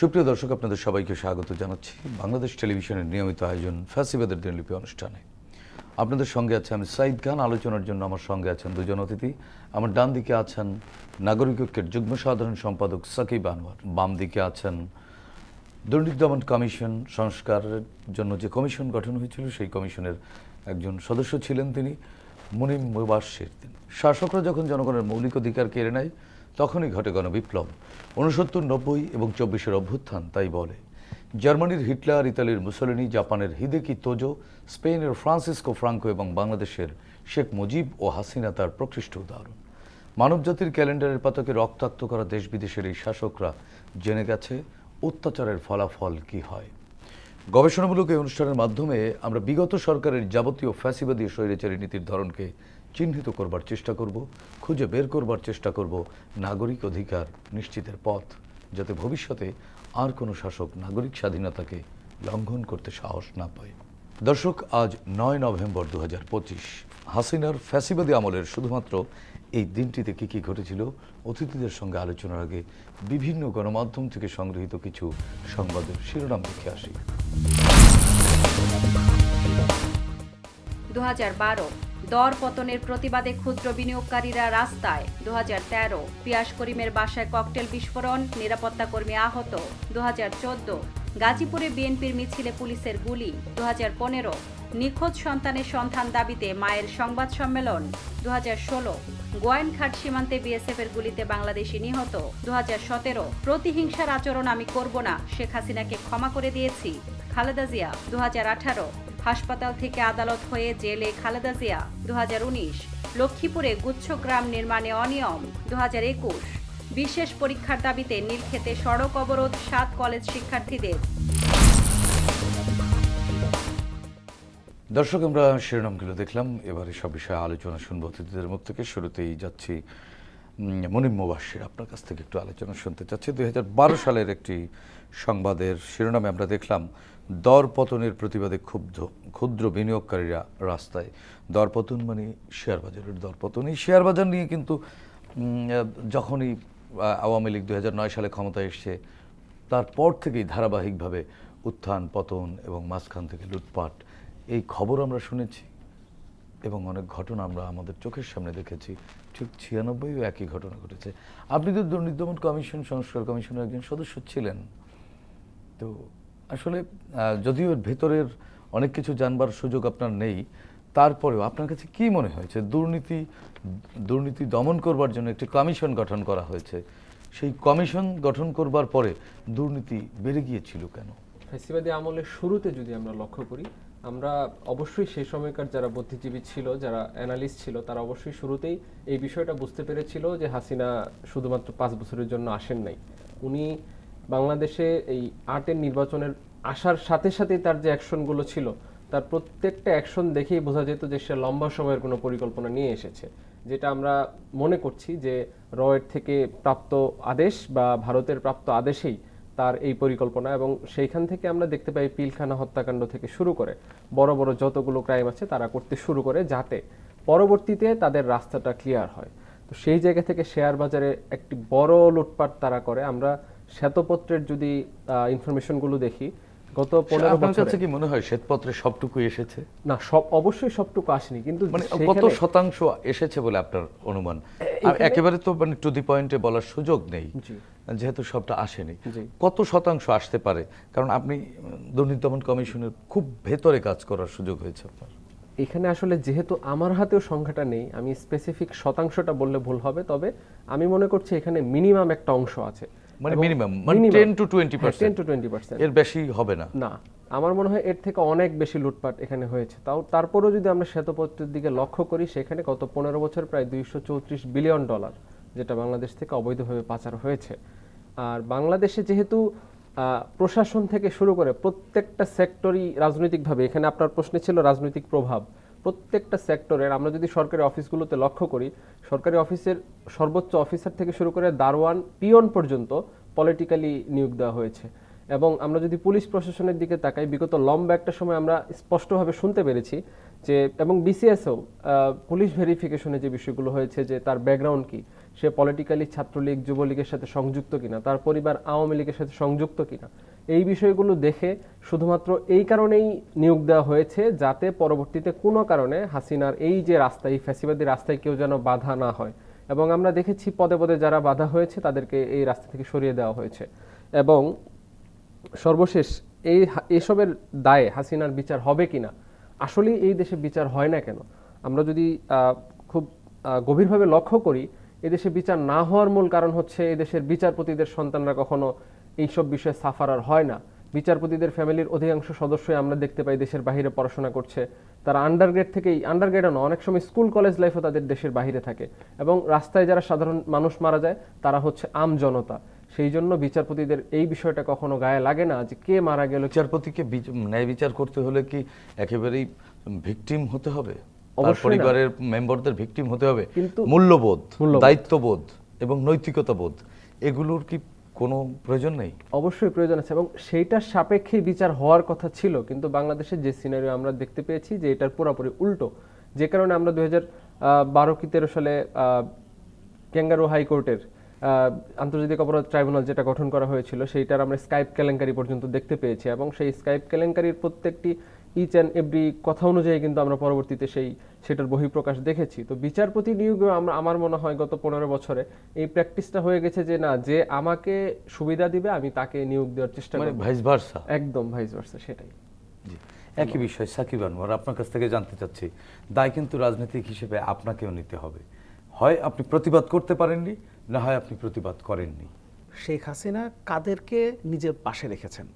সুপ্রিয় দর্শক, আপনাদের সবাইকে স্বাগত জানাচ্ছি। বাংলাদেশ টেলিভিশনের নিয়মিত আয়োজন ফ্যাসিবাদের দিনলিপি অনুষ্ঠানে। আপনাদের সঙ্গে আছে আমি সাইদ খান। আলোচনার জন্য আমার সঙ্গে আছেন দুজন অতিথি। আমার ডান দিকে আছেন নাগরিক ঐক্যের যুগ্ম সাধারণ সম্পাদক সাকিব আনোয়ার। বাম দিকে আছেন দুর্নীতি দমন কমিশন সংস্কারের জন্য যে কমিশন গঠন হয়েছিল, সেই কমিশনের একজন সদস্য ছিলেন তিনি, মুনিম মুবাসির শাসকরা যখন জনগণের মৌলিক অধিকার কেড়ে নেয় তখনই ঘটে গণবিপ্লব। উনসত্তর নব্বই এবং চব্বিশের অভ্যুত্থান, তাই বলে। জার্মানির হিটলার, ইতালির মুসলিনি, জাপানের হিদেকি তোজো, স্পেনের ফ্রান্সিসকো ফ্রাঙ্কো এবং বাংলাদেশের শেখ মুজিব ও হাসিনা তার প্রকৃষ্ট উদাহরণ। মানবজাতির ক্যালেন্ডারের পাতাকে রক্তাক্ত করা দেশ বিদেশের এই শাসকরা জেনে গেছে অত্যাচারের ফলাফল কি হয়। গবেষণামূলক এই অনুষ্ঠানের মাধ্যমে আমরা বিগত সরকারের যাবতীয় ফ্যাসিবাদী স্বৈরাচারী নীতির ধরনকে চিহ্নিত করবার চেষ্টা করব, খুঁজে বের করবার চেষ্টা করব, নাগরিক অধিকার নিশ্চিতের পথ, যাতে ভবিষ্যতে আর কোনো শাসক নাগরিক স্বাধীনতাকে লঙ্ঘন করতে সাহস না পায়। দর্শক, আজ নয় নভেম্বর দু হাজার পঁচিশ। হাসিনার ফ্যাসিবাদী আমলের শুধুমাত্র এই দিনটিতে কী কী ঘটেছিল, অতিথিদের সঙ্গে আলোচনার আগে বিভিন্ন গণমাধ্যম থেকে সংগৃহীত কিছু সংবাদের শিরোনাম দেখে আসি। দু দর পতনের প্রতিবাদে ক্ষুদ্র বিনিয়োগকারীরা রাস্তায়। দু হাজার তেরো, পিয়াস করিমের বাসায় ককটেল বিস্ফোরণ, নিরাপত্তা কর্মী আহত। দু হাজার চোদ্দ, গাজীপুরে বিএনপির মিছিলে পুলিশের গুলি। দু হাজার পনেরো, নিখোঁজ সন্তানের সন্ধান দাবিতে মায়ের সংবাদ সম্মেলন। দু হাজার ষোলো, গোয়াইনঘাট সীমান্তে বিএসএফ এর গুলিতে বাংলাদেশি নিহত। দু হাজার সতেরো, প্রতিহিংসার আচরণ আমি করব না, শেখ হাসিনাকে ক্ষমা করে দিয়েছি। খালেদা জিয়া দু হাজার আঠারো হাসপাতাল থেকে আদালত হয়ে জেলে খালেদা জিয়া দু লক্ষ্মীপুরে গুচ্ছগ্রাম নির্মাণে অনিয়ম দু বিশেষ পরীক্ষার দাবিতে নীলক্ষেতে সড়ক অবরোধ, সাত কলেজ শিক্ষার্থীদের। দর্শক, আমরা শিরোনামগুলো দেখলাম। এবারে সব বিষয়ে আলোচনা শুনব। অতিথিদের মুখ থেকে শুরুতেই যাচ্ছি মনিম মুবাসির আপনার কাছ থেকে একটু আলোচনা শুনতে চাচ্ছি। দুই হাজার বারো সালের একটি সংবাদের শিরোনামে আমরা দেখলাম দর পতনের প্রতিবাদে ক্ষুব্ধ, ক্ষুদ্র বিনিয়োগকারীরা রাস্তায় দরপতন মানে শেয়ার বাজারের দর পতন এই শেয়ার বাজার নিয়ে কিন্তু যখনই আওয়ামী লীগ দু হাজার নয় সালে ক্ষমতায় এসছে, তারপর থেকেই ধারাবাহিকভাবে উত্থান, পতন এবং মাঝখান থেকে লুটপাট, এই খবর আমরা শুনেছি এবং অনেক ঘটনা আমরা আমাদের চোখের সামনে দেখেছি। ঠিক ছিয়ানব্বইও একই ঘটনা ঘটেছে। আপনি তো দুর্নীতি দমন কমিশন, সংস্কার কমিশনের একজন সদস্য ছিলেন। তো আসলে যদিও ভেতরের অনেক কিছু জানবার সুযোগ আপনার নেই, তারপরেও আপনার কাছে কি মনে হয়েছে? দুর্নীতি দুর্নীতি দমন করবার জন্য একটি কমিশন গঠন করা হয়েছে। সেই কমিশন গঠন করবার পরে দুর্নীতি বেড়ে গিয়েছিল কেন? ফ্যাসিবাদী আমলের শুরুতে যদি আমরা লক্ষ্য করি, আমরা অবশ্যই সেই সময়কার যারা বুদ্ধিজীবী ছিল, যারা অ্যানালিস্ট ছিল, তারা অবশ্যই শুরুতেই এই বিষয়টা বুঝতে পেরেছিল যে হাসিনা শুধুমাত্র পাঁচ বছরের জন্য আসেন নাই। উনি বাংলাদেশে এই আটের নির্বাচনের আসার সাথে সাথেই তার যে অ্যাকশনগুলো ছিল, তার প্রত্যেকটা অ্যাকশন দেখেই বোঝা যেত যে সে লম্বা সময়ের কোনো পরিকল্পনা নিয়ে এসেছে। যেটা আমরা মনে করছি যে রয়ের থেকে প্রাপ্ত আদেশ বা ভারতের প্রাপ্ত আদেশেই তার এই পরিকল্পনা এবং সেইখান থেকে আমরা দেখতে পাই পিলখানা হত্যাকাণ্ড থেকে শুরু করে বড় বড় যতগুলো ক্রাইম আছে তারা করতে শুরু করে যাতে পরবর্তীতে তাদের রাস্তাটা ক্লিয়ার হয়। তো সেই জায়গা থেকে শেয়ার বাজারে একটি বড় লুটপাট তারা করে। আমরা শ্বেতপত্রের যদি ইনফরমেশনগুলো দেখি গত পনেরো বছরে কাছে কি মনে হয় শ্বেতপত্রে সবটুকু এসেছে? না সব অবশ্যই সবটুকু আসেনি কিন্তু মানে কত শতাংশ এসেছে বলে আপনার অনুমান? একেবারে তো মানে টু দি পয়েন্টে বলার সুযোগ নেই। যেহেতু সবটা আসেনি। কত শতাংশ আসতে পারে? কারণ আপনি দুর্নীতি দমন কমিশনের খুব ভেতরে কাজ করার সুযোগ হয়েছে আপনার। এখানে আসলে যেহেতু আমার হাতেও সংখ্যাটা নেই আমি স্পেসিফিক শতাংশটা বললে ভুল হবে তবে আমি মনে করছি এখানে মিনিমাম একটা অংশ আছে। মানে মিনিমাম মানে minimum- টেন টু টোয়েন্টি হ্যাঁ, 10 to 20% এর বেশি হবে না। না আমার মনে হয় এর থেকে অনেক বেশি লুটপাট এখানে হয়েছে। তাও তারপরেও যদি আমরা শ্বেতপত্রের দিকে লক্ষ্য করি সেখানে গত পনেরো বছর প্রায় দুইশো চৌত্রিশ বিলিয়ন ডলার যেটা বাংলাদেশ থেকে অবৈধভাবে পাচার হয়েছে। আর বাংলাদেশে যেহেতু আহ, প্রশাসন থেকে শুরু করে প্রত্যেকটা সেক্টরই রাজনৈতিকভাবে এখানে আপনার প্রশ্নে ছিল রাজনৈতিক প্রভাব। প্রত্যেকটা সেক্টরের আমরা যদি সরকারি অফিসগুলোতে লক্ষ্য করি, সরকারি অফিসের সর্বোচ্চ অফিসার থেকে শুরু করে দারোয়ান, পিয়ন পর্যন্ত পলিটিক্যালি নিয়োগ দেওয়া হয়েছে। এবং আমরা যদি পুলিশ প্রশাসনের দিকে তাকাই, বিগত লম্বা একটা সময় আমরা স্পষ্টভাবে শুনতে পেরেছি যে, এবং বিসিএসও পুলিশ ভেরিফিকেশনে যে বিষয়গুলো হয়েছে যে তার ব্যাকগ্রাউন্ড কি, সে পলিটিক্যালি ছাত্রলীগ, যুবলীগের সাথে সংযুক্ত কিনা, তার পরিবার আওয়ামী লীগের সাথে সংযুক্ত কিনা এই বিষয়গুলো দেখে শুধুমাত্র এই কারণেই নিয়োগ দেওয়া হয়েছে যাতে পরবর্তীতে কোনো কারণে হাসিনার এই যে রাস্তা এই ফ্যাসিবাদী রাস্তায় কেউ যেন বাধা না হয়। এবং আমরা দেখেছি পদে পদে যারা বাধা হয়েছে তাদেরকে এই রাস্তা থেকে সরিয়ে দেওয়া হয়েছে। এবং সর্বশেষ এই এসবের দায়ে হাসিনার বিচার হবে কিনা, আসলেই এই দেশে বিচার হয় না কেন? আমরা যদি খুব গভীরভাবে লক্ষ্য করি এদেশে বিচার না হওয়ার মূল কারণ হচ্ছে এদেশের বিচারপতিদের সন্তানরা কখনো এইসব বিষয়ে সাফার আর হয় না। বিচারপতিদের ফ্যামিলির অধিকাংশ সদস্যই আমরা দেখতে পাই দেশের বাইরে পড়াশোনা করছে। তারা আন্ডারগ্রেড থেকেই আন্ডারগ্রেডও না অনেক সময় স্কুল কলেজ লাইফও তাদের দেশের বাইরে থাকে। এবং রাস্তায় যারা সাধারণ মানুষ মারা যায় তারা হচ্ছে আম জনতা। সেই জন্য বিচারপতিদের এই বিষয়টা কখনো গায়ে লাগে না যে কে মারা গেল। বিচারপতিকে বিচ- ন্যায় বিচার করতে হলে কি একেবারেই ভিকটিম হতে হবে? পরিবারের মেম্বারদের ভিকটিম হতে হবে। কিন্তু- মূল্যবোধ মূল্যবোধ। দায়িত্ববোধ এবং নৈতিকতা বোধ এগুলোর কি কোনো প্রয়োজন নেই? অবশ্যই প্রয়োজন আছে এবং সেইটার সাপেক্ষে বিচার হওয়ার কথা ছিল, কিন্তু বাংলাদেশের যে সিনারিও আমরা দেখতে পেয়েছি যে এটার পুরোপুরি উল্টো। যে কারণে আমরা দু হাজার বারো কি তেরো সালে ক্যাঙ্গারু হাইকোর্টের আন্তর্জাতিক অপরাধ ট্রাইব্যুনাল যেটা গঠন করা হয়েছিল, সেইটার আমরা স্কাইপ কেলেঙ্কারি পর্যন্ত দেখতে পেয়েছি এবং সেই স্কাইপ কেলেঙ্কারির প্রত্যেকটি ইচ অ্যান্ড এভরি কথা অনুযায়ী কিন্তু আমরা পরবর্তীতে সেই সেটার বহিঃপ্রকাশ দেখেছি। তো বিচারপতি নিয়োগে আমরা আমার মনে হয় গত পনেরো বছরে এই প্র্যাকটিসটা হয়ে গেছে যে না যে আমাকে সুবিধা দিবে আমি তাকে নিয়োগ দেওয়ার চেষ্টা মানে করব। ভাইস ভার্সা একদম ভাইস ভার্সা সেটাই। জি। একই বিষয় সাকিব আনোয়ার আপনার কাছ থেকে জানতে চাচ্ছি দায় কিন্তু রাজনৈতিক হিসেবে আপনাকেও নিতে হবে। হয় আপনি প্রতিবাদ করতে পারেননি না হয় আপনি প্রতিবাদ করেননি। শেখ হাসিনা কাদেরকে নিজের পাশে রেখেছেন?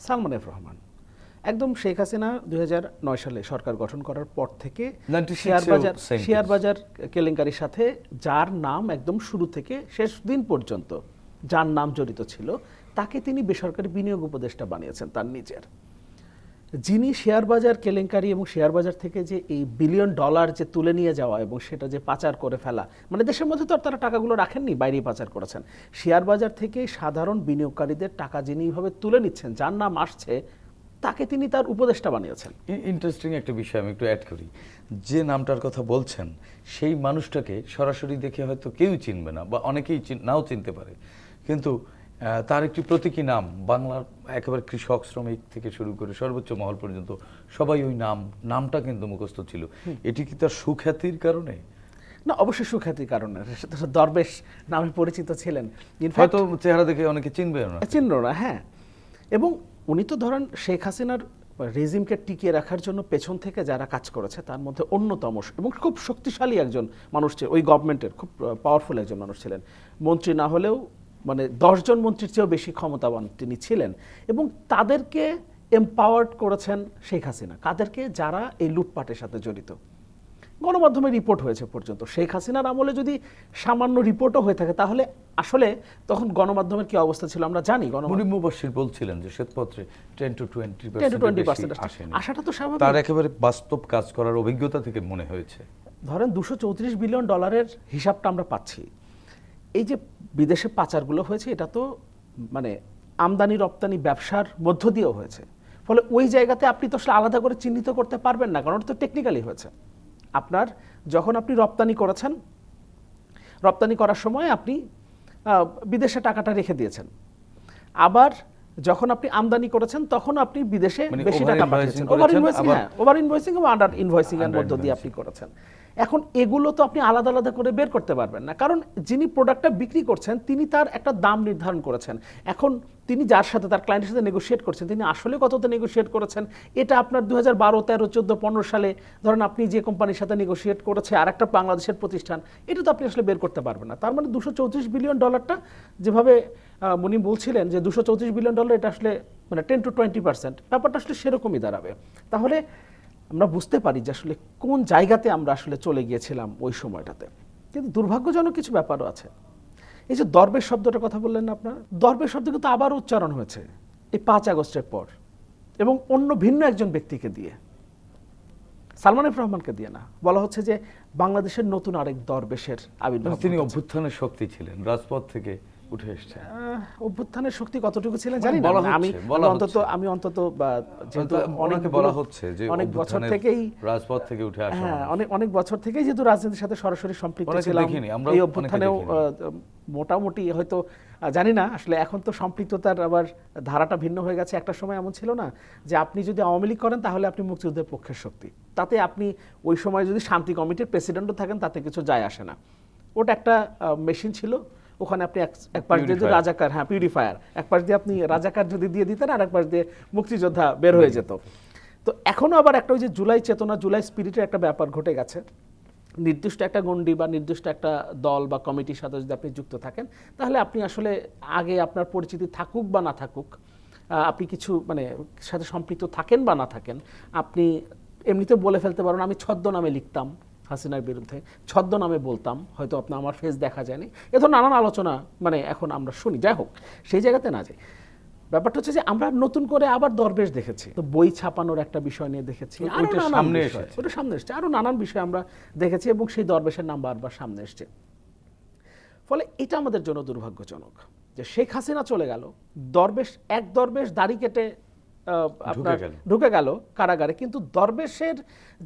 সালমান এফ রহমান। একদম শেখ হাসিনা দুই সালে সরকার গঠন করার পর থেকে শেয়ার বাজার শেয়ার বাজার কেলেঙ্কারির সাথে যার নাম একদম শুরু থেকে শেষ দিন পর্যন্ত যার নাম জড়িত ছিল তাকে তিনি বেসরকারি বিনিয়োগ উপদেষ্টা বানিয়েছেন তার নিজের। যিনি শেয়ার বাজার কেলেঙ্কারি এবং শেয়ার বাজার থেকে যে এই বিলিয়ন ডলার যে তুলে নিয়ে যাওয়া এবং সেটা যে পাচার করে ফেলা মানে দেশের মধ্যে তো আর তারা টাকাগুলো রাখেননি বাইরেই পাচার করেছেন। শেয়ার বাজার থেকে সাধারণ বিনিয়োগকারীদের টাকা যিনি এইভাবে তুলে নিচ্ছেন যার নাম আসছে তাকে তিনি তার উপদেষ্টা বানিয়েছেন। ইন্টারেস্টিং একটা বিষয় আমি একটু অ্যাড করি। যে নামটার কথা বলছেন সেই মানুষটাকে সরাসরি দেখে হয়তো কেউ চিনবে না বা অনেকেই নাও চিনতে পারে। কিন্তু তার একটি প্রতীকী নাম বাংলার একেবারে কৃষক শ্রমিক থেকে শুরু করে সর্বোচ্চ মহল পর্যন্ত সবাই ওই নাম নামটা কিন্তু মুখস্থ ছিল। এটি কি তার সুখ্যাতির কারণে? না অবশ্যই সুখ্যাতির কারণে। দরবেশ নামে পরিচিত ছিলেন। হয়তো চেহারা দেখে অনেকে চিনবে না। চিহ্ন না হ্যাঁ। এবং উনি তো ধরেন শেখ হাসিনার রেজিমকে টিকিয়ে রাখার জন্য পেছন থেকে যারা কাজ করেছে, তার মধ্যে অন্যতম এবং খুব শক্তিশালী একজন মানুষ ওই গভর্নমেন্টের খুব পাওয়ারফুল একজন মানুষ ছিলেন। মন্ত্রী না হলেও মানে দশজন মন্ত্রীর চেয়েও বেশি ক্ষমতাবান তিনি ছিলেন। এবং তাদেরকে এম্পাওয়ার্ড করেছেন শেখ হাসিনা। কাদেরকে? যারা এই লুটপাটের সাথে জড়িত। গণমাধ্যমে রিপোর্ট হয়েছে পর্যন্ত। শেখ হাসিনার আমলে যদি সামান্য রিপোর্টও হয়ে থাকে তাহলে আসলে তখন গণমাধ্যমের কি অবস্থা ছিল আমরা জানি। গণমাধ্যম মুবাসির বলছিলেন যে শ্বেতপত্রে টেন টু টোয়েন্টি 10 to 20% আসেনি। আসাটা তো স্বাভাবিক। তার একেবারে বাস্তব কাজ করার অভিজ্ঞতা থেকে মনে হয়েছে। ধরেন দুশো চৌত্রিশ বিলিয়ন ডলারের হিসাবটা আমরা পাচ্ছি। এই যে বিদেশে পাচারগুলো হয়েছে এটা তো মানে আমদানি রপ্তানি ব্যবসার মধ্য দিয়েও হয়েছে। ফলে ওই জায়গাতে আপনি তো আসলে আলাদা করে চিহ্নিত করতে পারবেন না কারণ ওটা তো টেকনিক্যালি হয়েছে। আপনার যখন আপনি রপ্তানি করেছেন রপ্তানি করার সময় আপনি আহ, বিদেশে টাকাটা রেখে দিয়েছেন। আবার যখন আপনি আমদানি করেছেন তখন আপনি বিদেশে মানে বেশি টাকা পাঠিয়েছেন। ওভার ইনভয়েসিং ওভার ইনভয়েসিং এবং আন্ডার ইনভয়েসিং এর মধ্য দিয়ে আপনি করেছেন। এখন এগুলো তো আপনি আলাদা আলাদা করে বের করতে পারবেন না। কারণ যিনি প্রোডাক্টটা বিক্রি করছেন, তিনি তার একটা দাম নির্ধারণ করেছেন। এখন তিনি যার সাথে, তার ক্লায়েন্টের সাথে নেগোশিয়েট করছেন, তিনি আসলে কততে নেগোশিয়েট করেছেন, এটা আপনার দু হাজার বারো, তেরো, চোদ্দ, পনেরো সালে ধরেন আপনি যে কোম্পানির সাথে নেগোশিয়েট করেছে আর একটা বাংলাদেশের প্রতিষ্ঠান, এটা তো আপনি আসলে বের করতে পারবেন না। তার মানে দুশো চৌত্রিশ বিলিয়ন ডলারটা যেভাবে মুনি বলছিলেন যে দুশো চৌত্রিশ বিলিয়ন ডলার এটা আসলে মানে টেন টু টোয়েন্টি পার্সেন্ট ব্যাপারটা আসলে সেরকমই দাঁড়াবে। তাহলে আমরা বুঝতে পারি যে আসলে কোন জায়গাতে আমরা আসলে চলে গিয়েছিলাম ওই সময়টাতে। কিন্তু দুর্ভাগ্যজনক কিছু ব্যাপারও আছে। এই যে দরবেশ শব্দটার কথা বললেন না আপনারা? দরবেশ শব্দ কিন্তু আবার উচ্চারণ হয়েছে এই পাঁচ আগস্টের পর এবং অন্য ভিন্ন একজন ব্যক্তিকে দিয়ে। সালমান এফ রহমানকে দিয়ে না। বলা হচ্ছে যে বাংলাদেশের নতুন আরেক দরবেশের আবির্ভাব তিনি অভ্যুত্থানের শক্তি ছিলেন রাজপথ থেকে উঠে এসছে। অভ্যুত্থানের শক্তি কতটুকু ছিলেন জানি না। আমি অন্তত আমি অন্তত যেহেতু অনেকে বলা হচ্ছে যে অনেক বছর থেকেই রাজপথ থেকে উঠে আসা হ্যাঁ অনেক অনেক বছর থেকেই যেহেতু রাজনীতির সাথে সরাসরি সম্পৃক্ত ছিলাম। এই অভ্যুত্থানেও মোটামুটি হয়তো জানি না আসলে এখন তো সম্পৃক্ততার আবার ধারাটা ভিন্ন হয়ে গেছে। একটা সময় এমন ছিল না যে আপনি যদি আওয়ামী লীগ করেন তাহলে আপনি মুক্তিযুদ্ধের পক্ষের শক্তি। তাতে আপনি ওই সময় যদি শান্তি কমিটির প্রেসিডেন্টও থাকেন তাতে কিছু যায় আসে না। ওটা একটা মেশিন ছিল। ওখানে আপনি এক- পাশ দিয়ে যদি রাজাকার হ্যাঁ পিউরিফায়ার এক পাশ দিয়ে আপনি রাজাকার যদি দিয়ে দিতেন আর এক পাশ দিয়ে মুক্তিযোদ্ধা বের হয়ে যেত। তো এখনও আবার একটা ওই যে জুলাই চেতনা জুলাই স্পিরিটের একটা ব্যাপার ঘটে গেছে। নির্দিষ্ট একটা গণ্ডি বা নির্দিষ্ট একটা দল বা কমিটির সাথে যদি আপনি যুক্ত থাকেন তাহলে আপনি আসলে আগে আপনার পরিচিতি থাকুক বা না থাকুক আপনি কিছু মানে সাথে সম্পৃক্ত থাকেন বা না থাকেন আপনি এমনিতে বলে ফেলতে পারেন আমি ছদ্ম নামে লিখতাম। হাসিনার বিরুদ্ধে ছদ্ম নামে বলতাম হয়তো আপনার আমার ফেস দেখা যায়নি। এ ধরনের নানান আলোচনা মানে এখন আমরা শুনি। যাই হোক সেই জায়গাতে না যাই। ব্যাপারটা হচ্ছে যে আমরা নতুন করে আবার দরবেশ দেখেছি। তো বই ছাপানোর একটা বিষয় নিয়ে দেখেছি। আরও সামনে। ওটা সামনে এসছে। আরও নানান বিষয় আমরা দেখেছি এবং সেই দরবেশের নাম বারবার সামনে এসছে। ফলে এটা আমাদের জন্য দুর্ভাগ্যজনক যে শেখ হাসিনা চলে গেল। দরবেশ এক দরবেশ দাড়ি কেটে আপনার ঢুকে গেল কারাগারে। কিন্তু দরবেশের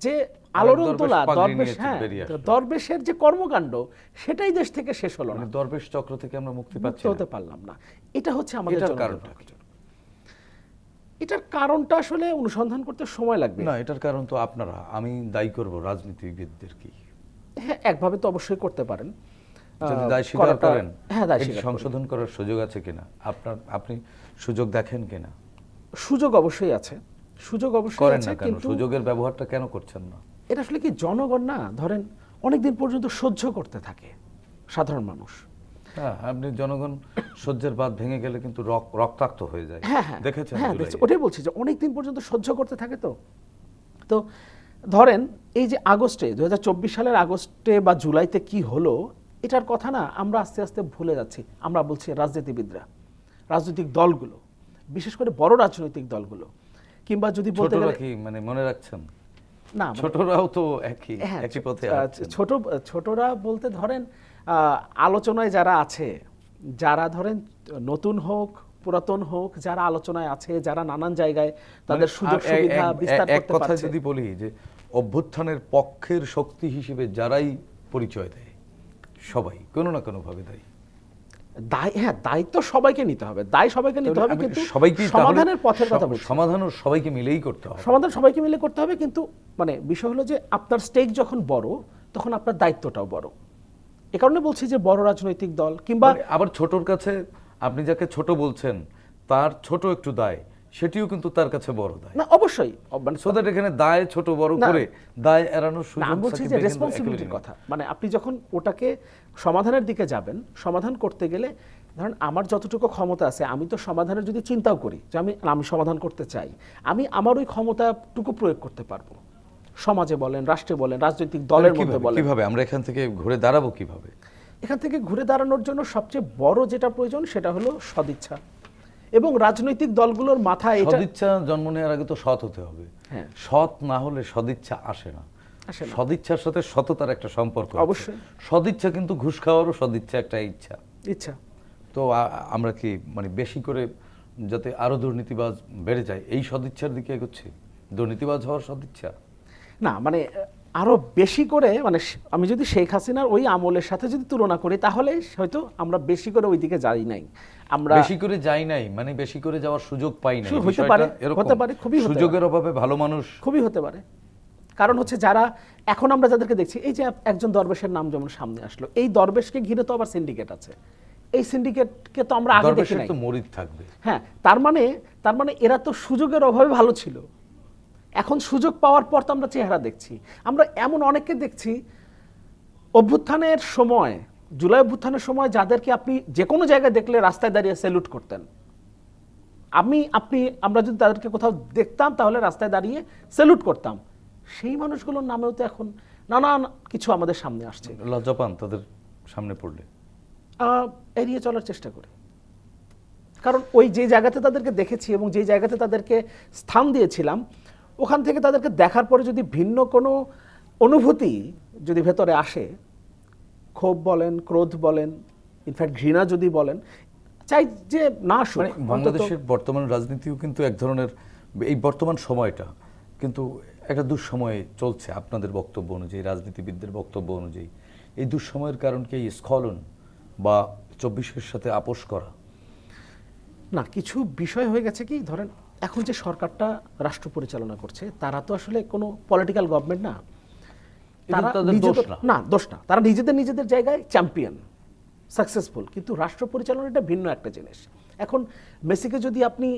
যে আলোড়ন তোলা দরবেশ হ্যাঁ দরবেশের যে কর্মকাণ্ড সেটাই দেশ থেকে শেষ হলো না। মানে দরবেশ চক্র থেকে আমরা মুক্তি পাচ্ছি হতে পারলাম না। এটা হচ্ছে আমাদের কারণটা এটার কারণটা আসলে অনুসন্ধান করতে সময় লাগবে। না এটার কারণ তো আপনারা। আমি দায়ী করব রাজনীতিবিদদের কি? হ্যাঁ একভাবে তো অবশ্যই করতে পারেন। যদি দায় স্বীকার করেন হ্যাঁ দায় সংশোধন করার সুযোগ আছে কিনা? আপনার আপনি সুযোগ দেখেন কিনা? সুযোগ অবশ্যই আছে। সুযোগ অবশ্যই আছে কিন্তু সুযোগের ব্যবহারটা কেন করছেন না? এটা আসলে কি জনগণ না? ধরেন অনেকদিন পর্যন্ত সহ্য করতে থাকে সাধারণ মানুষ। হ্যাঁ আপনি জনগণ সহ্যের বাদ ভেঙে গেলে কিন্তু রক্তাক্ত হয়ে যায়। হ্যাঁ হ্যাঁ। দেখেছেন হ্যাঁ ওটাই বলছি যে অনেকদিন পর্যন্ত সহ্য করতে থাকে তো। তো ধরেন এই যে আগস্টে দুই হাজার চব্বিশ সালের আগস্টে বা জুলাইতে কি হলো এটার কথা না আমরা আস্তে আস্তে ভুলে যাচ্ছি। আমরা বলছি রাজনীতিবিদরা রাজনৈতিক দলগুলো। বিশেষ করে বড় রাজনৈতিক দলগুলো। কিংবা যদি বলতে গেলে কি মানে মনে রাখছেন? না মানে- ছোটরাও তো একই হ্যাঁ একই পথে ছোট ছোটরা বলতে ধরেন আলোচনায় যারা আছে যারা ধরেন নতুন হোক পুরাতন হোক যারা আলোচনায় আছে যারা নানান জায়গায় তাদের মানে সুযোগ আর এক- সুবিধা বিস্তার এক করতে কথা যদি বলি যে অভ্যুত্থানের পক্ষের শক্তি হিসেবে যারাই পরিচয় দেয় সবাই কোনো না কোনো ভাবে দেয়। দায় হ্যাঁ দায়িত্ব সবাইকে নিতে হবে। দায় সবাইকে নিতে হবে কিন্তু সবাইকে সমাধানের পথের কথা বলছি। সমাধানও সবাইকে মিলেই করতে হবে। সমাধান সবাইকে মিলে করতে হবে কিন্তু মানে বিষয় হলো যে আপনার স্টেক যখন বড় তখন আপনার দায়িত্বটাও বড়। এ কারণে বলছি যে বড় রাজনৈতিক দল কিংবা মানে আবার ছোটর কাছে আপনি যাকে ছোট বলছেন তার ছোট একটু দায়। সেটিও কিন্তু তার কাছে বড় দায়। না অবশ্যই। মানে সো দ্যাট এখানে দায় ছোট বড় করে দায় এড়ানোর সুযোগ আমি বলছি যে রেসপন্সিবিলিটির কথা। মানে আপনি যখন ওটাকে সমাধানের দিকে যাবেন সমাধান করতে গেলে ধরেন আমার যতটুকু ক্ষমতা আছে আমি তো সমাধানের যদি চিন্তাও করি যে আমি আমি সমাধান করতে চাই আমি আমার ওই ক্ষমতাটুকু প্রয়োগ করতে পারব। সমাজে বলেন রাষ্ট্রে বলেন রাজনৈতিক দলের। মধ্যে বলেন। কীভাবে? আমরা এখান থেকে ঘুরে দাঁড়াবো কীভাবে? এখান থেকে ঘুরে দাঁড়ানোর জন্য সবচেয়ে বড় যেটা প্রয়োজন সেটা হলো সদিচ্ছা। এবং রাজনৈতিক দলগুলোর মাথায় এটা সদিচ্ছা জন্ম নেওয়ার আগে তো সৎ হতে হবে। হ্যাঁ। সৎ না হলে সদিচ্ছা আসে না। সদিচ্ছার সাথে সততার একটা সম্পর্ক অবশ্যই। সদিচ্ছা কিন্তু ঘুষ খাওয়ারও সদিচ্ছা একটা ইচ্ছা। ইচ্ছা। তো আমরা কি মানে বেশি করে যাতে আরও দুর্নীতিবাজ বেড়ে যায় এই সদিচ্ছার দিকে এগোচ্ছে? দুর্নীতিবাজ হওয়ার সদিচ্ছা? না মানে আরও বেশি করে মানে আমি যদি শেখ হাসিনার ওই আমলের সাথে যদি তুলনা করি তাহলে হয়তো আমরা বেশি করে ওই দিকে যাই নাই। আমরা বেশি করে যাই নাই মানে বেশি করে যাওয়ার সুযোগ পাই সু- হতে পারে, হতে পারে, খুবই সুযোগের অভাবে ভালো মানুষ। খুবই হতে পারে। কারণ হচ্ছে যারা এখন আমরা যাদেরকে দেখছি এই যে একজন দরবেশের নাম যেমন সামনে আসলো এই দরবেশকে ঘিরে তো আবার সিন্ডিকেট আছে। এই সিন্ডিকেটকে তো আমরা আগে দেখি নাই। তো মরিদ থাকবে। হ্যাঁ তার মানে তার মানে এরা তো সুযোগের অভাবে ভালো ছিল। এখন সুযোগ পাওয়ার পর তো আমরা চেহারা দেখছি। আমরা এমন অনেককে দেখছি অভ্যুত্থানের সময় জুলাই অভ্যুত্থানের সময় যাদেরকে আপনি যে কোনো জায়গায় দেখলে রাস্তায় দাঁড়িয়ে স্যালুট করতেন। আমি আপনি আমরা যদি তাদেরকে কোথাও দেখতাম তাহলে রাস্তায় দাঁড়িয়ে স্যালুট করতাম। সেই মানুষগুলোর নামেও তো এখন নানান কিছু আমাদের সামনে আসছে। লজ্জা পান তাদের সামনে পড়লে? এড়িয়ে চলার চেষ্টা করি। কারণ ওই যে জায়গাতে তাদেরকে দেখেছি এবং যে জায়গাতে তাদেরকে স্থান দিয়েছিলাম ওখান থেকে তাদেরকে দেখার পরে যদি ভিন্ন কোনো অনুভূতি যদি ভেতরে আসে ক্ষোভ বলেন ক্রোধ বলেন ইনফ্যাক্ট ঘৃণা যদি বলেন চাই যে না আসুক মানে বাংলাদেশের বর্তমান রাজনীতিও কিন্তু এক ধরনের এই বর্তমান সময়টা কিন্তু একটা দুঃসময়ে চলছে আপনাদের বক্তব্য অনুযায়ী রাজনীতিবিদদের বক্তব্য অনুযায়ী। এই দুঃসময়ের কারণ কি এই স্খলন বা চব্বিশের সাথে আপোষ করা? না কিছু বিষয় হয়ে গেছে কি? ধরেন এখন যে সরকারটা রাষ্ট্র পরিচালনা করছে তারা তো আসলে কোনো পলিটিক্যাল গভর্নমেন্ট না। তারা। না দোষ না তারা নিজেদের নিজেদের জায়গায় চ্যাম্পিয়ন সাকসেসফুল কিন্তু রাষ্ট্র পরিচালনাটা ভিন্ন একটা জিনিস। এখন মেসিকে যদি আপনি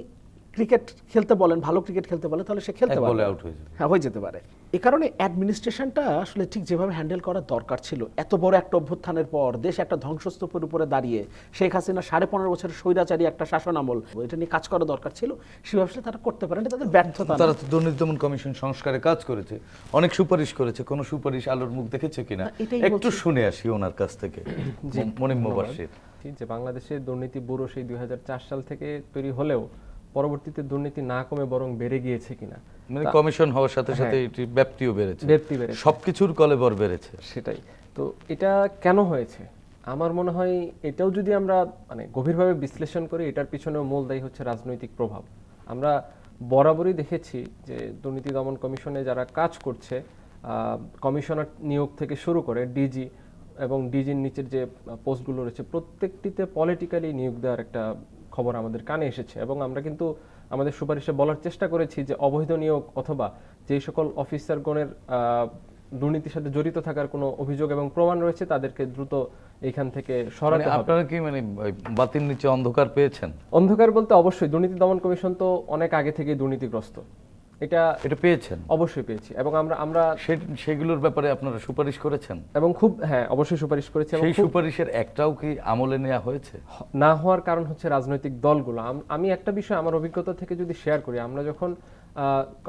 ক্রিকেট খেলতে বলেন ভালো ক্রিকেট খেলতে বলেন তাহলে সে খেলতে না। out হয়ে যাবে। হ্যাঁ হয়ে যেতে পারে। এ কারণে অ্যাডমিনিস্ট্রেশনটা আসলে ঠিক যেভাবে হ্যান্ডেল করা দরকার ছিল। এত বড় একটা অভ্যুত্থানের পর দেশ একটা ধ্বংসস্তূপের উপরে দাঁড়িয়ে শেখ হাসিনা সাড়ে পনেরো বছরের স্বৈরাচারী একটা শাসন আমল এটা নিয়ে কাজ করা দরকার ছিল। সেভাবে তারা করতে পারেন তাদের ব্যর্থতা তারা তো দুর্নীতি দমন কমিশন সংস্কারে কাজ করেছে। অনেক সুপারিশ করেছে কোন সুপারিশ আলোর মুখ দেখেছে কিনা? এটাই একটু শুনে আসি ওনার কাছ থেকে। মনিম মোবারশির জি, যে বাংলাদেশের দুর্নীতি ব্যুরো সেই দুই হাজার চার সাল থেকে তৈরি হলেও পরবর্তীতে দুর্নীতি না কমে বরং বেড়ে গিয়েছে কিনা। মানে কমিশন হওয়ার সাথে সাথে হ্যাঁ। এটি ব্যাপ্তিও বেড়েছে। ব্যাপ্তি বেড়েছে। সবকিছুর কলেবর বেড়েছে। সেটাই। তো এটা কেন হয়েছে? আমার মনে হয় এটাও যদি আমরা মানে গভীরভাবে বিশ্লেষণ করি এটার পিছনেও মূল দায়ী হচ্ছে রাজনৈতিক প্রভাব। আমরা বরাবরই দেখেছি যে দুর্নীতি দমন কমিশনে যারা কাজ করছে কমিশনার নিয়োগ থেকে শুরু করে ডিজি এবং ডিজির নিচের যে পোস্টগুলো রয়েছে প্রত্যেকটিতে পলিটিক্যালি নিয়োগ দেওয়ার একটা খবর আমাদের কানে এসেছে এবং আমরা কিন্তু আমাদের সুপারিশে বলার চেষ্টা করেছি যে অবৈধ নিয়োগ অথবা যে সকল অফিসারগণের আহ, দুর্নীতির সাথে জড়িত থাকার কোনো অভিযোগ এবং প্রমাণ রয়েছে তাদেরকে দ্রুত এখান থেকে মানে সরাতে হবে। আপনারা কি মানে বাতিল নিচে অন্ধকার পেয়েছেন? অন্ধকার বলতে অবশ্যই দুর্নীতি দমন কমিশন তো অনেক আগে থেকেই দুর্নীতিগ্রস্ত। এটা এটা পেয়েছেন? অবশ্যই পেয়েছি। এবং আমরা আমরা সেগুলোর ব্যাপারে আপনারা সুপারিশ করেছেন? এবং খুব হ্যাঁ অবশ্যই সুপারিশ করেছি সেই সুপারিশের একটাও কি আমলে নেওয়া হয়েছে? না হওয়ার কারণ হচ্ছে রাজনৈতিক দলগুলো। আমি একটা বিষয় আমার অভিজ্ঞতা থেকে যদি শেয়ার করি আমরা যখন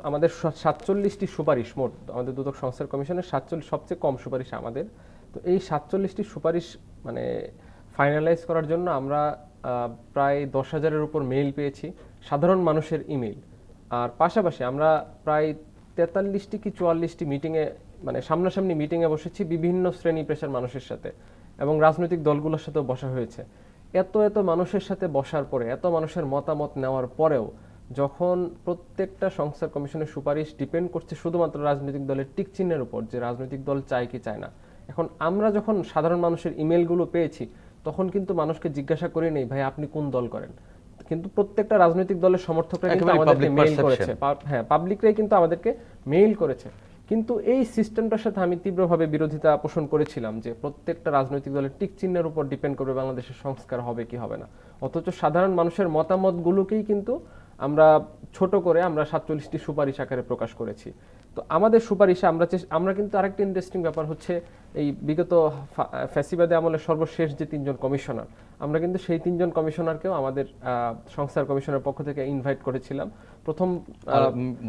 আমাদের সাতচল্লিশটি সুপারিশ মোট আমাদের দুদক সংস্থার কমিশনের সাতচল্লিশ সবচেয়ে কম সুপারিশ আমাদের। তো এই সাতচল্লিশটি সুপারিশ মানে ফাইনালাইজ করার জন্য আমরা প্রায় দশ হাজারের উপর মেইল পেয়েছি। সাধারণ মানুষের ইমেইল আর পাশাপাশি আমরা প্রায় তেতাল্লিশটি কি চুয়াল্লিশটি মিটিংয়ে মানে সামনাসামনি মিটিংয়ে বসেছি বিভিন্ন শ্রেণি পেশার মানুষের সাথে এবং রাজনৈতিক দলগুলোর সাথেও বসা হয়েছে। এত এত মানুষের সাথে বসার পরে, এত মানুষের মতামত নেওয়ার পরেও যখন প্রত্যেকটা সংস্থার কমিশনের সুপারিশ ডিপেন্ড করছে শুধুমাত্র রাজনৈতিক দলের টিক চিহ্নের উপর যে রাজনৈতিক দল চায় কি চায় না, এখন আমরা যখন সাধারণ মানুষের ইমেলগুলো পেয়েছি, তখন কিন্তু মানুষকে জিজ্ঞাসা করি নেই, ভাই, আপনি কোন দল করেন? কিন্তু প্রত্যেকটা রাজনৈতিক দলের সমর্থকরা কিন্তু আমাদেরকে মেইল করেছে। হ্যাঁ পাবলিকরাই কিন্তু আমাদেরকে মেইল করেছে। কিন্তু এই সিস্টেমটার সাথে আমি তীব্রভাবে বিরোধিতা পোষণ করেছিলাম যে প্রত্যেকটা রাজনৈতিক দলের টিক চিহ্নের উপর ডিপেন্ড করবে বাংলাদেশের সংস্কার হবে কি হবে না। অথচ সাধারণ মানুষের মতামতগুলোকেই কিন্তু আমরা ছোট করে আমরা সাতচল্লিশটি সুপারিশ আকারে প্রকাশ করেছি। তো আমাদের সুপারিশে আমরা আমরা কিন্তু আরেকটা ইন্টারেস্টিং ব্যাপার হচ্ছে এই বিগত ফ্যাসিবাদে আমলের সর্বশেষ যে তিনজন কমিশনার আমরা কিন্তু সেই তিনজন কমিশনারকেও আমাদের সংস্থার কমিশনের পক্ষ থেকে ইনভাইট করেছিলাম। প্রথম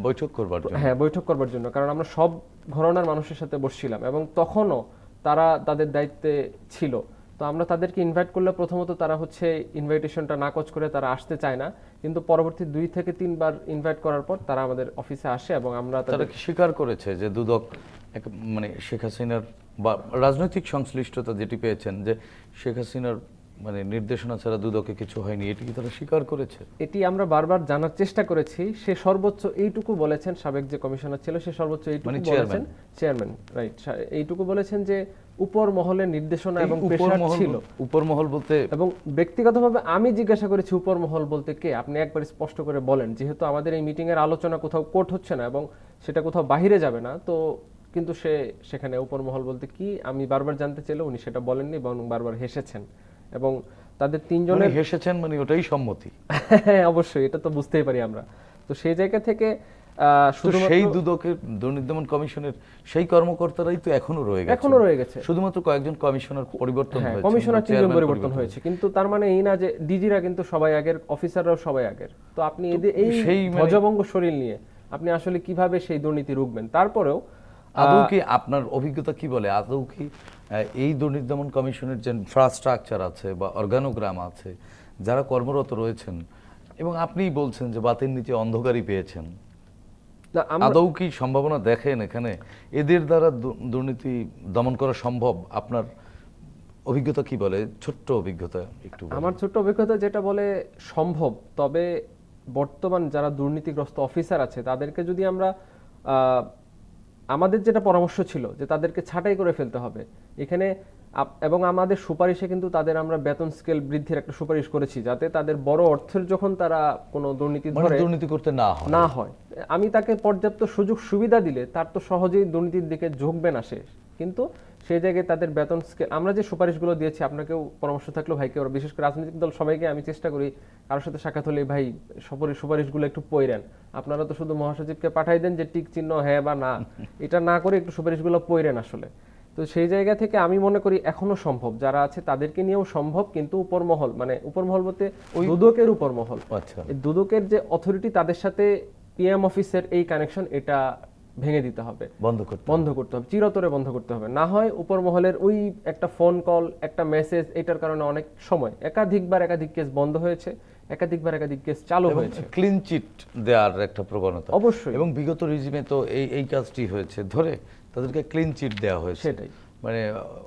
বৈঠক করবার জন্য। হ্যাঁ বৈঠক করবার জন্য কারণ আমরা সব ঘরনার মানুষের সাথে বসছিলাম এবং তখনও তারা তাদের দায়িত্বে ছিল। তো আমরা তাদেরকে ইনভাইট করলে প্রথমত তারা হচ্ছে ইনভাইটেশনটা নাকচ করে তারা আসতে চায় না। কিন্তু পরবর্তী দুই থেকে তিনবার ইনভাইট করার পর তারা আমাদের অফিসে আসে এবং আমরা তারা স্বীকার করেছে যে দুদক এক মানে শেখ হাসিনার বা রাজনৈতিক সংশ্লিষ্টতা যেটি পেয়েছেন যে শেখ হাসিনার মানে নির্দেশনা ছাড়া দুদকে কিছু হয়নি এটি কি তারা স্বীকার করেছে? এটি আমরা বারবার জানার চেষ্টা করেছি। সে সর্বোচ্চ এইটুকু বলেছেন সাবেক যে কমিশনার ছিল সে সর্বোচ্চ এইটুকু মানে বলেছেন। চেয়ারম্যান রাইট এইটুকু বলেছেন যে উপর মহলের নির্দেশনা এবং প্রেশার ছিল। উপর মহল বলতে এবং ব্যক্তিগতভাবে আমি জিজ্ঞাসা করেছি উপর মহল বলতে কে? আপনি একবার স্পষ্ট করে বলেন। যেহেতু আমাদের এই মিটিং এর আলোচনা কোথাও কোর্ট হচ্ছে না এবং সেটা কোথাও বাহিরে যাবে না তো কিন্তু সে সেখানে উপর মহল বলতে কি আমি বারবার জানতে চাইলে উনি সেটা বলেননি এবং বারবার হেসেছেন। এবং তাদের তিনজনের হেসেছেন মানে ওটাই সম্মতি। হ্যাঁ অবশ্যই এটা তো বুঝতেই পারি আমরা। তো সেই জায়গা থেকে সেই দুদকের দুর্নীতি দমন কমিশনের সেই কর্মকর্তারাই তো এখনও রয়ে গেছে। এখনও রয়ে গেছে। শুধুমাত্র কয়েকজন কমিশনার পরিবর্তন হ্যাঁ হয়েছে কমিশনার তিনজন পরিবর্তন হয়েছে কিন্তু তার মানে এই না যে ডিজিরা কিন্তু সবাই আগের অফিসাররাও সবাই আগের। তো আপনি এদের এই সেই মানে- শরীর নিয়ে আপনি আসলে কীভাবে সেই দুর্নীতি রুখবেন? তারপরেও আদৌ কি আপনার অভিজ্ঞতা কি বলে? আদৌ কি এই দুর্নীতি দমন কমিশনের যে ইনফ্রাস্ট্রাকচার আছে বা অর্গানোগ্রাম আছে যারা কর্মরত রয়েছেন এবং আপনিই বলছেন যে বাতির নিচে অন্ধকারই পেয়েছেন আদৌ কি সম্ভাবনা দেখেন এখানে? এদের দ্বারা দুর্নীতি দমন করা সম্ভব? আপনার অভিজ্ঞতা কি বলে? ছোট্ট অভিজ্ঞতা একটু আমার ছোট্ট অভিজ্ঞতা যেটা বলে সম্ভব। তবে বর্তমান যারা দুর্নীতিগ্রস্ত অফিসার আছে তাদেরকে যদি আমরা আহ, আমাদের যেটা পরামর্শ ছিল যে তাদেরকে ছাঁটাই করে ফেলতে হবে। এখানে এবং আমাদের সুপারিশে কিন্তু তাদের আমরা বেতন স্কেল বৃদ্ধির একটা সুপারিশ করেছি যাতে তাদের বড় অর্থের যখন তারা কোনো দুর্নীতি মানে ধরে দুর্নীতি করতে না হয়। না হয়। আমি তাকে পর্যাপ্ত সুযোগ সুবিধা দিলে তার তো সহজেই দুর্নীতির দিকে ঝুঁকবে না সে। কিন্তু সেই জায়গায় তাদের বেতন স্কেল আমরা যে সুপারিশগুলো দিয়েছি আপনাকেও পরামর্শ থাকল ভাইকে ওরা বিশেষ করে রাজনৈতিক দল সবাইকে আমি চেষ্টা করি কারোর সাথে সাক্ষাৎ হলে ভাই সুপারিশ সুপারিশগুলো একটু পইরেন। আপনারা তো শুধু মহাসচিবকে পাঠাই দেন যে টিক চিহ্ন হ্যাঁ বা না এটা না করে একটু সুপারিশগুলো পইরেন আসলে। তো সেই জায়গা থেকে আমি মনে করি এখনও সম্ভব যারা আছে তাদেরকে নিয়েও সম্ভব কিন্তু উপরমহল মানে উপরমহল বলতে ওই দুদকের উপরমহল। আচ্ছা। এই দুদকের যে অথরিটি তাদের সাথে পিএম অফিসের এই কানেকশন এটা ভেঙে দিতে হবে। বন্ধ করতে বন্ধ করতে হবে চিরতরে বন্ধ করতে হবে। না হয় উপর মহলের ওই একটা ফোন কল একটা মেসেজ এটার কারণে অনেক সময় একাধিকবার একাধিক কেস বন্ধ হয়েছে একাধিকবার একাধিক কেস চালু হয়েছে। ক্লিন চিট দেওয়ার একটা প্রবণতা। অবশ্যই। এবং বিগত রিজিমে তো এই এই কাজটি হয়েছে ধরে তাদেরকে ক্লিন চিট দেওয়া হয়েছে। সেটাই। মানে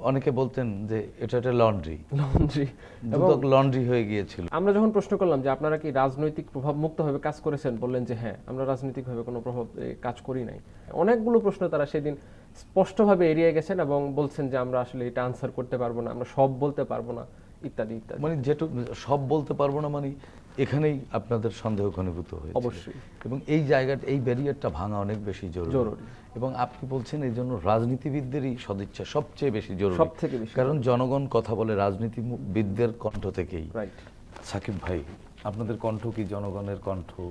অনেকে বলতেন যে এটা একটা লন্ড্রি। লন্ড্রি। দুদক লন্ড্রি হয়ে গিয়েছিল। আমরা যখন প্রশ্ন করলাম যে আপনারা কি রাজনৈতিক প্রভাব মুক্ত মুক্তভাবে কাজ করেছেন বললেন যে হ্যাঁ আমরা রাজনৈতিক ভাবে কোনো প্রভাব কাজ করি নাই। অনেকগুলো প্রশ্ন তারা সেদিন স্পষ্টভাবে এড়িয়ে গেছেন এবং বলছেন যে আমরা আসলে এটা আনসার করতে পারব না আমরা সব বলতে পারব না। ইত্যাদি ইত্যাদি। মানে যেটুকু সব বলতে পারব না মানে এখানেই আপনাদের সন্দেহ ঘনীভূত হয়েছে। অবশ্যই। এবং এই জায়গাটা এই ব্যারিয়ারটা ভাঙা অনেক বেশি জরুরি। জরুরি। এবং আপনি বলছেন এই জন্য রাজনীতিবিদদেরই সদিচ্ছা সবচেয়ে বেশি জরুরি। সবথেকে বেশি। কারণ জনগণ কথা বলে রাজনীতিবিদদের কণ্ঠ থেকেই। রাইট সাকিব ভাই আপনাদের কণ্ঠ কি জনগণের কণ্ঠ?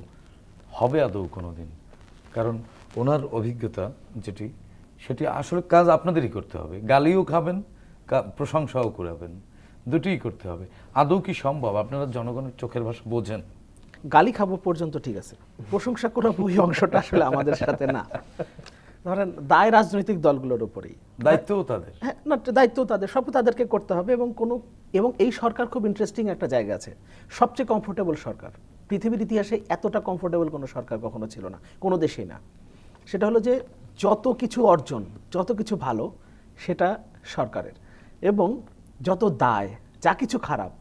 হবে আদৌ কোনোদিন? কারণ ওনার অভিজ্ঞতা যেটি সেটি আসলে কাজ আপনাদেরই করতে হবে। গালিও খাবেন প্রশংসাও করাবেন দুটিই করতে হবে। আদৌ কি সম্ভব? আপনারা জনগণের চোখের ভাষা বোঝেন। গালি খাব পর্যন্ত ঠিক আছে। প্রশংসা করা ওই অংশটা আসলে আমাদের সাথে না। ধরেন দায় রাজনৈতিক দলগুলোর উপরেই। দায়িত্বও তাদের। হ্যাঁ না দায়িত্বও তাদের সব তাদেরকে করতে হবে এবং কোনো এবং এই সরকার খুব ইন্টারেস্টিং একটা জায়গা আছে। সবচেয়ে কমফোর্টেবল সরকার। পৃথিবীর ইতিহাসে এতটা কমফোর্টেবল কোনো সরকার কখনো ছিল না কোনো দেশেই না। সেটা হলো যে যত কিছু অর্জন যত কিছু ভালো সেটা সরকারের। এবং যত দায় যা কিছু খারাপ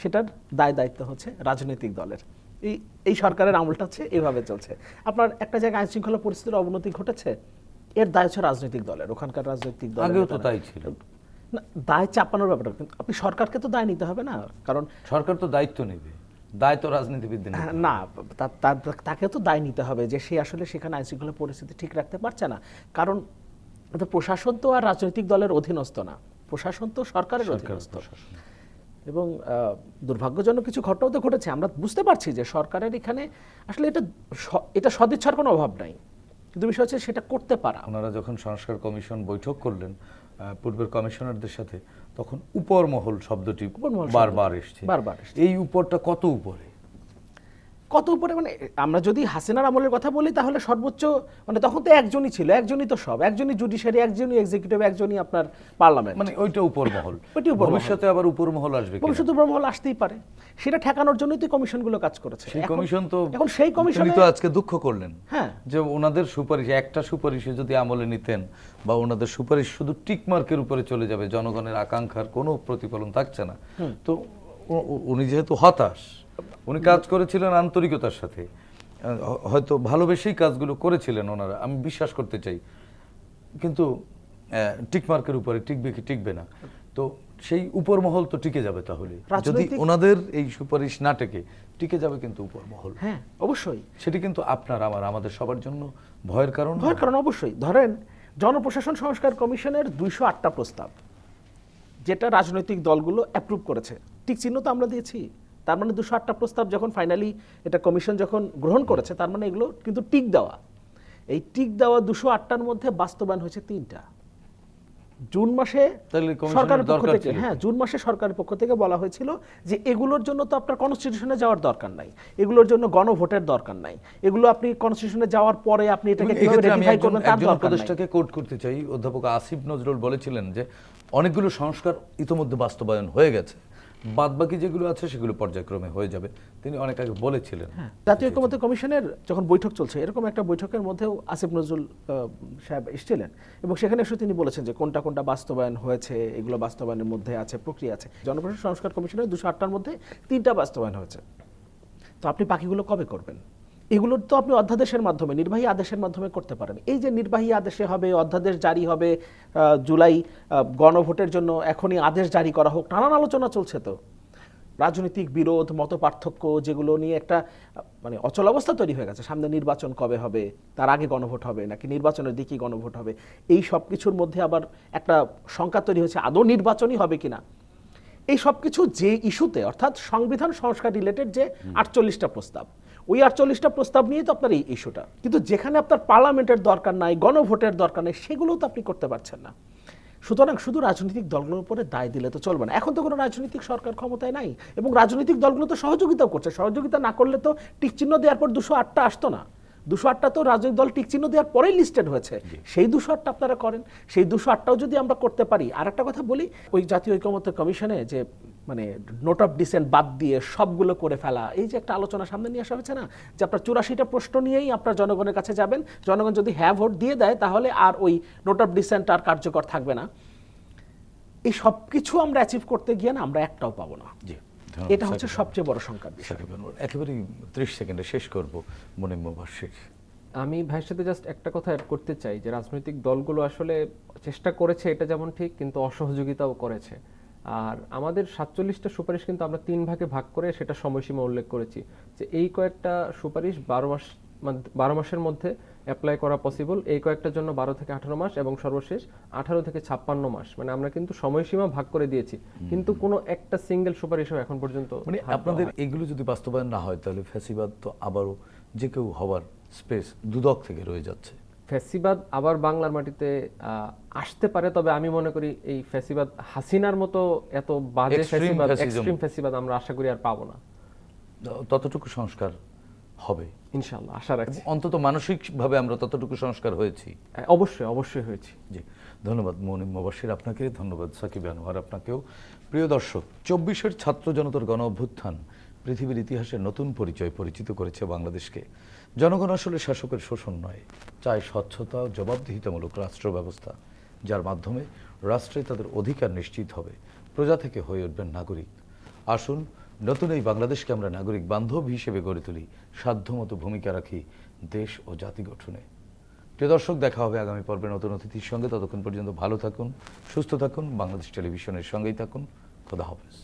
সেটার দায় দায়িত্ব হচ্ছে রাজনৈতিক দলের। এই এই সরকারের আমলটা হচ্ছে এভাবে চলছে। আপনার একটা জায়গায় আইন শৃঙ্খলা পরিস্থিতির অবনতি ঘটেছে এর দায় হচ্ছে রাজনৈতিক দলের ওখানকার রাজনৈতিক দলের আগেও তো তাই ছিল। না, দায় চাপানোর ব্যাপারটা কিন্তু আপনি সরকারকে তো দায় নিতে হবে না কারণ সরকার তো দায়িত্ব নেবে দায় তো রাজনীতিবিদদের নিতে হ্যাঁ, না তাকে তো দায় নিতে হবে যে সে আসলে সেখানে আইন শৃঙ্খলা পরিস্থিতি ঠিক রাখতে পারছে না। কারণ প্রশাসন তো আর রাজনৈতিক দলের অধীনস্থ না। প্রশাসন তো সরকারের অধীনস্থ। এবং দুর্ভাগ্যজনক কিছু ঘটনাও তো ঘটেছে। আমরা বুঝতে পারছি যে সরকারের এখানে আসলে এটা এটা সদিচ্ছার কোনো অভাব নাই। কিন্তু বিষয় হচ্ছে সেটা করতে পারা। ওনারা যখন সংস্কার কমিশন বৈঠক করলেন পূর্বের কমিশনারদের সাথে তখন উপর মহল শব্দটি বারবার এসছে। বারবার এই উপরটা কত উপরে? কত উপরে মানে আমরা যদি হাসিনার আমলের কথা বলি তাহলে সর্বোচ্চ মানে তখন তো একজনই ছিল একজনই তো সব একজনই জুডিশিয়ারি একজনই এক্সিকিউটিভ একজনই আপনার পার্লামেন্ট মানে ওইটা উপর মহল ওইটি উপর মহল। ভবিষ্যতে আবার উপর মহল আসবে? ভবিষ্যতে ব্রহ্মহল আসতেই পারে। সেটা ঠেকানোর জন্যই তো কমিশনগুলো কাজ করেছে। সেই কমিশন তো এখন সেই কমিশনে তো আজকে দুঃখ করলেন। হ্যাঁ। যে ওনাদের সুপারিশ একটা সুপারিশে যদি আমলে নিতেন বা ওনাদের সুপারিশ শুধু টিক মার্কের উপরে চলে যাবে জনগণের আকাঙ্ক্ষার কোনো প্রতিফলন থাকছে না। তো উনি যেহেতু হতাশ উনি কাজ করেছিলেন আন্তরিকতার সাথে। হয়তো ভালোবেসেই কাজগুলো করেছিলেন ওনারা আমি বিশ্বাস করতে চাই। কিন্তু টিক মার্কের উপরে টিকবে কি টিকবে না? তো সেই উপর মহল তো টিকে যাবে তাহলে। যদি ওনাদের এই সুপারিশ না টেকে টিকে যাবে কিন্তু উপর মহল হ্যাঁ অবশ্যই। সেটি কিন্তু আপনার আমার আমাদের সবার জন্য ভয়ের কারণ? ভয়ের কারণ অবশ্যই। ধরেন জনপ্রশাসন সংস্কার কমিশনের দুইশো আটটা প্রস্তাব যেটা রাজনৈতিক দলগুলো অ্যাপ্রুভ করেছে। টিক চিহ্ন তো আমরা দিয়েছি। তার মানে দুশো আটটা প্রস্তাব যখন ফাইনালি এটা কমিশন যখন গ্রহণ করেছে তার মানে এগুলো কিন্তু টিক দেওয়া। এই টিক দেওয়া দুশো আটটার মধ্যে বাস্তবায়ন হয়েছে তিনটা। জুন মাসে সরকারের পক্ষ থেকে হ্যাঁ জুন মাসে সরকারের পক্ষ থেকে বলা হয়েছিল যে এগুলোর জন্য তো আপনার কনস্টিটিউশনে যাওয়ার দরকার নাই। এগুলোর জন্য গণভোটের দরকার নাই। এগুলো আপনি কনস্টিটিউশনে যাওয়ার পরে আপনি এটাকে কীভাবে রেটিফাই করবেন তার দরকার উপদেষ্টাকে কোট করতে চাই। অধ্যাপক আসিফ নজরুল বলেছিলেন যে অনেকগুলো সংস্কার ইতোমধ্যে বাস্তবায়ন হয়ে গেছে। বাদবাকি যেগুলো আছে সেগুলো পর্যায়ক্রমে হয়ে যাবে। তিনি অনেক আগে বলেছিলেন। জাতীয় ঐক্যমত্য কমিশনের যখন বৈঠক চলছে, এরকম একটা বৈঠকের মধ্যেও আসিফ নজরুল সাহেব এসেছিলেন এবং সেখানে এসে তিনি বলেছেন যে কোনটা কোনটা বাস্তবায়ন হয়েছে, এগুলো বাস্তবায়নের মধ্যে আছে, প্রক্রিয়া আছে। জনপ্রশাসন সংস্কার কমিশনের দুশো আটটার মধ্যে তিনটা বাস্তবায়ন হয়েছে। তো আপনি বাকিগুলো কবে করবেন? এগুলো তো আপনি অধ্যাদেশের মাধ্যমে নির্বাহী আদেশের মাধ্যমে করতে পারেন। এই যে নির্বাহী আদেশে হবে অধ্যাদেশ জারি হবে জুলাই গণভোটের জন্য এখনই আদেশ জারি করা হোক নানান আলোচনা চলছে তো। রাজনৈতিক বিরোধ মত পার্থক্য যেগুলো নিয়ে একটা মানে অচল অবস্থা তৈরি হয়ে গেছে। সামনে নির্বাচন কবে হবে তার আগে গণভোট হবে নাকি নির্বাচনের দিকেই গণভোট হবে এই সব কিছুর মধ্যে আবার একটা শঙ্কা তৈরি হয়েছে আদৌ নির্বাচনই হবে কিনা। এই সব কিছু যে ইস্যুতে অর্থাৎ সংবিধান সংস্কার রিলেটেড যে আটচল্লিশটা প্রস্তাব ওই আটচল্লিশটা প্রস্তাব নিয়ে তো আপনার এই ইস্যুটা। কিন্তু যেখানে আপনার পার্লামেন্টের দরকার নাই গণভোটের দরকার নেই সেগুলোও তো আপনি করতে পারছেন না। সুতরাং শুধু রাজনৈতিক দলগুলোর উপরে দায় দিলে তো চলবে না। এখন তো কোনো রাজনৈতিক সরকার ক্ষমতায় নাই এবং রাজনৈতিক দলগুলো তো সহযোগিতাও করছে। সহযোগিতা না করলে তো টিক চিহ্ন দেওয়ার পর দুশো আটটা আসতো না। দুশো আটটা তো রাজনৈতিক দল টিক চিহ্ন দেওয়ার পরেই লিস্টেড হয়েছে। সেই দুশো আটটা আপনারা করেন। সেই দুশো আটটাও যদি আমরা করতে পারি আর একটা কথা বলি ওই জাতীয় ঐকমত্য কমিশনে যে মানে নোট অফ ডিসেন্ট বাদ দিয়ে সবগুলো করে ফেলা। এই যে একটা আলোচনা সামনে নিয়ে আসা হয়েছে না যে আপনার চুরাশিটা প্রশ্ন নিয়েই আপনার জনগণের কাছে যাবেন। জনগণ যদি হ্যাঁ ভোট দিয়ে দেয় তাহলে আর ওই নোট অফ ডিসেন্ট আর কার্যকর থাকবে না। এই সব কিছু আমরা অ্যাচিভ করতে গিয়ে না আমরা একটাও পাবো না। জি এটা হচ্ছে সবচেয়ে বড় সংখ্যার বিষয়। একেবারেই ত্রিশ সেকেন্ডে শেষ করব মনে মুবাসির আমি ভাইয়ের সাথে জাস্ট একটা কথা অ্যাড করতে চাই যে রাজনৈতিক দলগুলো আসলে চেষ্টা করেছে এটা যেমন ঠিক কিন্তু অসহযোগিতাও করেছে। আর আমাদের সাতচল্লিশটা সুপারিশ কিন্তু আমরা তিন ভাগে ভাগ করে সেটা সময়সীমা উল্লেখ করেছি যে এই কয়েকটা সুপারিশ বারো মাস মাদ- বারো মাসের মধ্যে অ্যাপ্লাই করা পসিবল এই কয়েকটার জন্য বারো থেকে আঠারো মাস এবং সর্বশেষ আঠারো থেকে ছাপ্পান্ন মাস। মানে আমরা কিন্তু সময়সীমা ভাগ করে দিয়েছি। কিন্তু কোনো একটা সিঙ্গেল সুপারিশও এখন পর্যন্ত মানে আপনাদের এগুলো যদি বাস্তবায়ন না হয় তাহলে ফ্যাসিবাদ তো আবারও যে কেউ হওয়ার স্পেস দুদক থেকে রয়ে যাচ্ছে। ফ্যাসিবাদ আবার বাংলার মাটিতে আসতে পারে তবে আমি মনে করি এই ফ্যাসিবাদ হাসিনার মতো এত বাজে ফ্যাসিবাদ এক্সট্রিম ফ্যাসিবাদ আমরা আশা করি আর পাবো না। ততটুকু সংস্কার হবে। ইনশাল্লাহ আশা রাখছি। অন্তত মানসিকভাবে আমরা ততটুকু সংস্কার হয়েছি। হ্যাঁ, অবশ্যই অবশ্যই হয়েছি। জি ধন্যবাদ মনিম মুবাসির আপনাকে ধন্যবাদ সাকিব আনোয়ার আপনাকেও। প্রিয় দর্শক চব্বিশের ছাত্র জনতার গণ অভ্যুত্থান পৃথিবীর ইতিহাসে নতুন পরিচয় পরিচিত করেছে বাংলাদেশকে। জনগণ আসলে শাসকের শোষণ নয়, চায় স্বচ্ছতা, জবাবদিহিতামূলক রাষ্ট্র ব্যবস্থা যার মাধ্যমে রাষ্ট্রে তাদের অধিকার নিশ্চিত হবে। প্রজা থেকে হয়ে উঠবেন নাগরিক। আসুন, নতুন এই বাংলাদেশকে আমরা নাগরিক বান্ধব হিসেবে গড়ে তুলি, সাধ্যমতো ভূমিকা রাখি দেশ ও জাতি গঠনে। প্রিয় দর্শক, দেখা হবে আগামী পর্বে নতুন অতিথির সঙ্গে। ততক্ষণ পর্যন্ত ভালো থাকুন, সুস্থ থাকুন, বাংলাদেশ টেলিভিশনের সঙ্গেই থাকুন। খোদা হাফেজ।